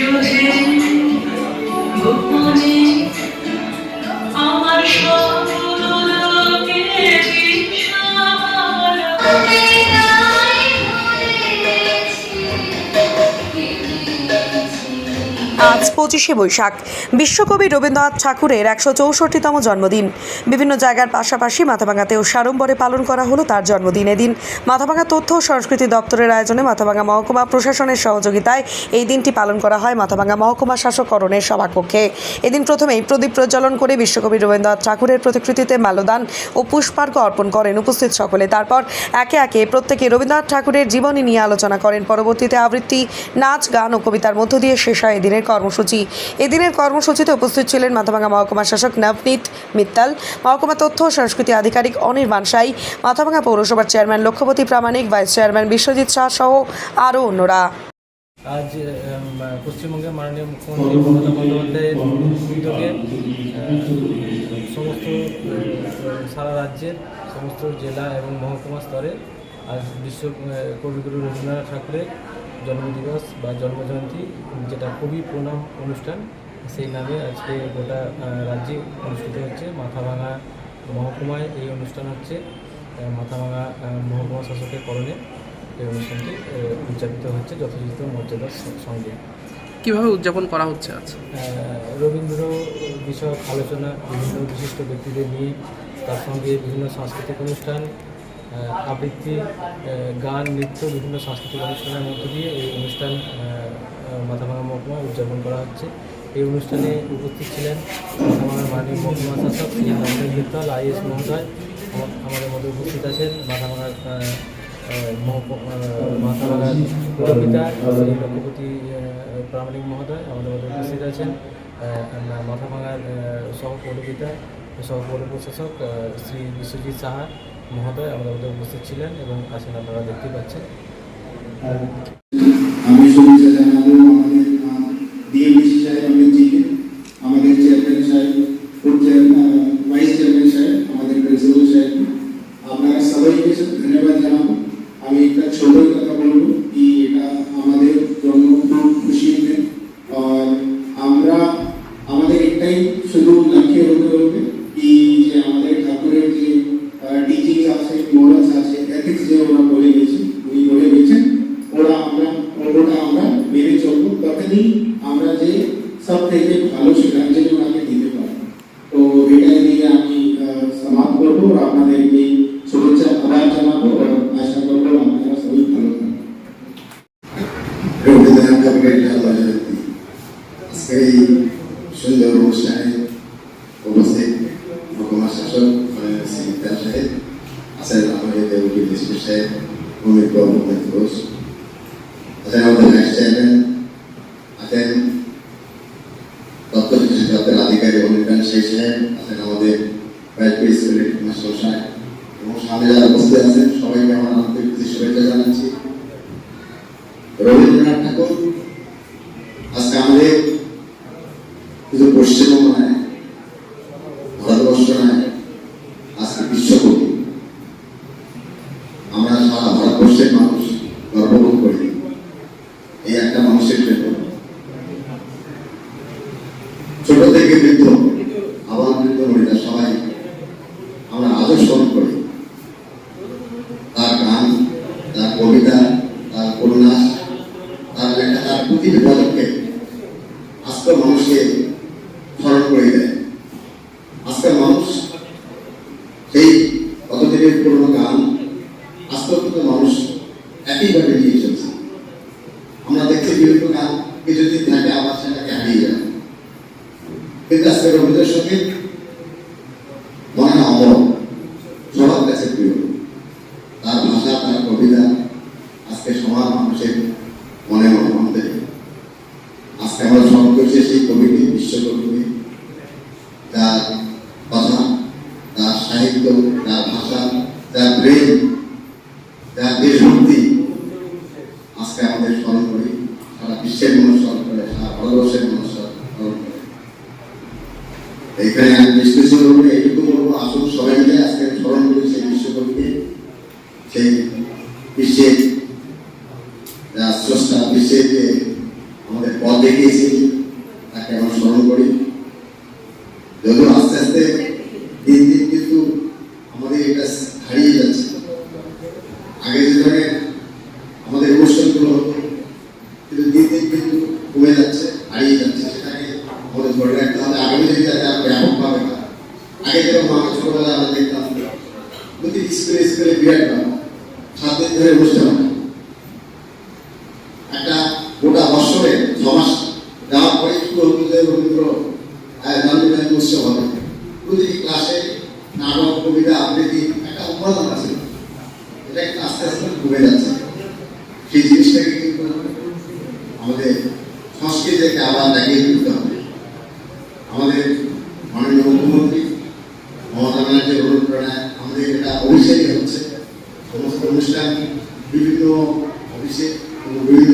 Hoje আজ পঁচিশে বৈশাখ। বিশ্বকবি রবীন্দ্রনাথ ঠাকুরের একশো চৌষট্টিতম জন্মদিন। বিভিন্ন জায়গার পাশাপাশি মাথাভাঙাতেও সাড়ম্বরে পালন করা হলো তার জন্মদিন এদিন। মাথাভাঙা তথ্য ও সংস্কৃতি দপ্তরের আয়োজনে মাথাভাঙা মহকুমা প্রশাসনের সহযোগিতায় এই দিনটি পালন করা হয় মাথাভাঙা মহকুমা শাসকরণের সভাকক্ষে। এদিন প্রথমেই প্রদীপ প্রজ্বলন করে বিশ্বকবি রবীন্দ্রনাথ ঠাকুরের প্রতিকৃতিতে মাল্যদান ও পুষ্পার্ঘ অর্পণ করেন উপস্থিত সকলে। তারপর একে একে প্রত্যেকে রবীন্দ্রনাথ ঠাকুরের জীবনী নিয়ে আলোচনা করেন। পরবর্তীতে আবৃত্তি, নাচ, গান ও কবিতার মধ্য দিয়ে শেষ হয় এদিনের কর্মসূচি। এদিনের কর্মসূচিতে উপস্থিত ছিলেন মাথাভাঙ্গা মহকুমা শাসক নবনীত মিত্তাল, মহকুমা তথ্য ও সংস্কৃতি আধিকারিক অনির্বাণ সাই মাথাভাঙা পৌরসভার chairman Lakshyapati Pramanik, vice chairman Biswajit Shah সহ আরও অন্যরা। আজ পশ্চিমবঙ্গের মাননীয় মুখ্যমন্ত্রী মমতা বন্দ্যোপাধ্যায়ের উদ্যোগে সমস্ত সারা রাজ্যের সমস্ত জেলা এবং মহকুমা স্তরে আজ বিশ্ব কবিগুরু রবীন্দ্রনাথ ঠাকুরের জন্মদিবস বা জন্মজয়ন্তী যেটা খুবই প্রণাম অনুষ্ঠান সেই নামে আজকে গোটা রাজ্যে অনুষ্ঠিত হচ্ছে। মাথাভাঙা মহকুমায় এই অনুষ্ঠান হচ্ছে। মাথাভাঙা মহকুমা শাসকের করণে এই অনুষ্ঠানটি উদযাপিত হচ্ছে যথাযথ মর্যাদার সঙ্গে। কীভাবে উদযাপন করা হচ্ছে আজ? রবীন্দ্র বিষয়ক আলোচনা বিভিন্ন বিশিষ্ট ব্যক্তিদের নিয়ে তার সঙ্গে বিভিন্ন সাংস্কৃতিক অনুষ্ঠান আবৃত্তি গান নৃত্য বিভিন্ন সাংস্কৃতিক অনুষ্ঠানের মধ্য দিয়ে এই অনুষ্ঠান আহ, মাথাভাঙা মহকুমা উদযাপন করা হচ্ছে। এই অনুষ্ঠানে উপস্থিত ছিলেন মাথাভাঙার মাননীয় মহকুমা শাসক শ্রী আইএস মহোদয়। আমাদের মধ্যে উপস্থিত আছেন আহ, মাথাভাঙার পুরপিতা শ্রী লক্ষ্যপতি প্রামাণিক মহোদয়। আমাদের মধ্যে উপস্থিত আছেন মাথাভাঙার আহ, সহপৌরপিতা সহপৌর প্রশাসক শ্রী বিশ্বজিৎ সাহা। মহোদয় আমাদের মধ্যে উপস্থিত ছিলেন এবং আছেন আপনারা দেখতে পাচ্ছেন। আমি শুভেচ্ছা সুন্দর অনুষ্ঠানে উপস্থিত মহকুমা শাসক মিত্তাল সাহেব আছেন আমাদের দেবকী বিষ্ণু সাহেব অমিত বাবু ঘোষ আছেন আমাদের ভাইস চেয়ারম্যান আছেন তথ্য শিশু দপ্তর আধিকারিক অনির্বাণ শেখ সাহেব আছেন আমাদের ভাইস প্রিন্সিপাল মাস্টার সাহেব এবং সামনে যারা উপস্থিত আছেন সবাইকে আমার আন্তরিক শুভেচ্ছা জানাচ্ছি রবীন্দ্রনাথ ঠাকুর আজকে আমাদের শুধু পশ্চিমবঙ্গ নয় ভারতবর্ষ নয় আজকে বিশ্বকবি আমরা সারা ভারতবর্ষের মানুষ গর্ববোধ করি। এই একটা মানুষের জন্য ছোট থেকে বৃদ্ধ, আবার বৃদ্ধ মহিলা সবাই। আমরা আজও স্মরণ করি তার গান তার কবিতা তার উপন্যাস তার লেখা তার প্রতিটি পদক্ষেপ আজকের মানুষকে স্মরণ করে দেয় আজকের মানুষ সেই কতদিনের পুরোনো গান আজকের কিন্তু মানুষ একইভাবে নিয়ে চলছে আমরা দেখছি বিভিন্ন গান কিছুদিন থাকে আবার সেটাকে হারিয়ে কিন্তু আজকে রবীন্দ্রসঙ্গীত মনে অমর, সবার তার তার আজকে সবার মনে আমাদের সেই কবিটি, বিশ্বকবি, যার কথা তার সাহিত্য, তার ভাষা, তার প্রেম, তার দেশভক্তি আজকে আমাদের স্মরণ করি সারা বিশ্বের মানুষ স্মরণ করে সারা ভারতবর্ষের মানুষ স্মরণ করে এখানে আমি বিশ্লেষণ করব এইটুকু বলব আসুন সবাই মিলে আজকে স্মরণ করি সেই বিশ্বকবিকে সেই বিশ্বের স্রষ্টা বিশ্বের যে আমাদের পথ দেখিয়েছি তাকে আমরা স্মরণ করি যদিও আস্তে আস্তে দিন দিন কিন্তু আমাদের এটা হারিয়ে যাচ্ছে আগে যে ধরনের আমাদের অনুষ্ঠানগুলো হতো কিন্তু দিন দিন কিন্তু কমে যাচ্ছে, হারিয়ে যাচ্ছে সেটাকে আমাদের ধরে রাখতে হবে আগামী দিনে যাতে আরও ব্যাপকভাবে হয় আগে যেরকম আমরা ছোটবেলায় আমরা দেখতাম প্রতি স্কুলে স্কুলে বিরাট ব্যাপার সাত দিন ধরে অনুষ্ঠান হয়। একটা গোটা বছরে ছ মাস যাওয়ার পরে যে রবীন্দ্র আহ, জন্মদিনের উৎসব হবে। প্রতিটি ক্লাসে নাটক কবিতা আবৃত্তি একটা উপাদান আছে। এটা কিন্তু আস্তে আস্তে কমে যাচ্ছে। সেই জিনিসটাকে কিন্তু আমাদের সংস্কৃতিকে আবার লাগিয়ে তুলতে হবে। আমাদের মাননীয় মুখ্যমন্ত্রী মমতা ব্যানার্জির অনুপ্রেরণায় আমাদের এটা অভিষেকই হচ্ছে। সমস্ত অনুষ্ঠান বিভিন্ন অফিসে বিভিন্ন